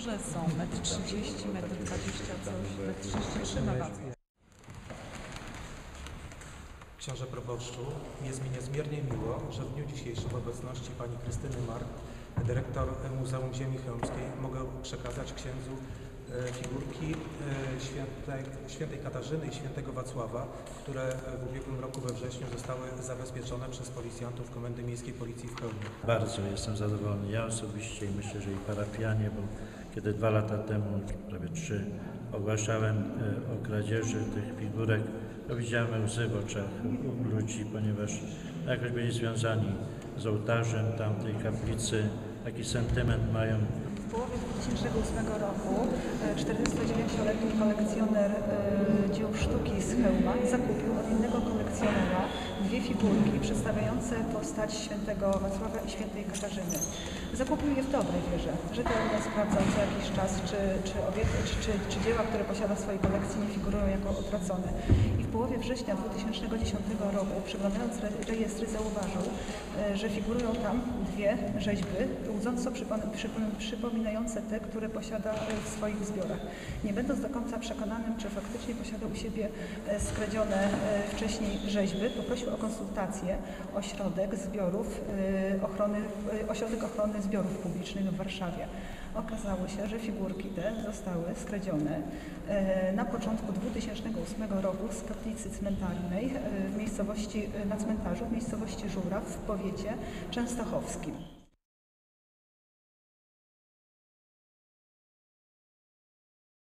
duże są, metr 30, metr 20 coś, metr 33 nawet. Książę proboszczu, jest mi niezmiernie miło, że w dniu dzisiejszym w obecności pani Krystyny Mark, dyrektor Muzeum Ziemi Chełmskiej, mogę przekazać księdzu figurki e, świętej, świętej Katarzyny i świętego Wacława, które w ubiegłym roku we wrześniu zostały zabezpieczone przez policjantów Komendy Miejskiej Policji w Chełmie. Bardzo jestem zadowolony. Ja osobiście i myślę, że i parafianie, bo kiedy dwa lata temu, prawie trzy, ogłaszałem e, o kradzieży tych figurek, to widziałem łzy w oczach u ludzi, ponieważ jakoś byli związani z ołtarzem tamtej kaplicy, taki sentyment mają W połowie 2008 roku e, 49-letni kolekcjoner e, dzieł sztuki z Chełma zakupił od innego kolekcjonera dwie figurki przedstawiające postać świętego Wacława i świętej Katarzyny. Zakupił je w dobrej wierze, rzetelnie sprawdzał co jakiś czas, czy, czy, obiekty, czy, czy, czy dzieła, które posiada w swojej kolekcji nie figurują jako utracone. I w połowie września 2010 roku, przeglądając re- rejestry, zauważył, e, że figurują tam dwie rzeźby, łudząco przypom- przypom- przypominające te, które posiada e, w swoich zbiorach. Nie będąc do końca przekonanym, czy faktycznie posiada u siebie e, skradzione wcześniej rzeźby, poprosił o konsultację ośrodek zbiorów ochrony, ośrodek ochrony zbiorów publicznych w Warszawie. Okazało się, że figurki te zostały skradzione e, na początku 2008 roku z kaplicy cmentarnej e, w miejscowości, e, na cmentarzu w miejscowości Żuraw w powiecie częstochowskim.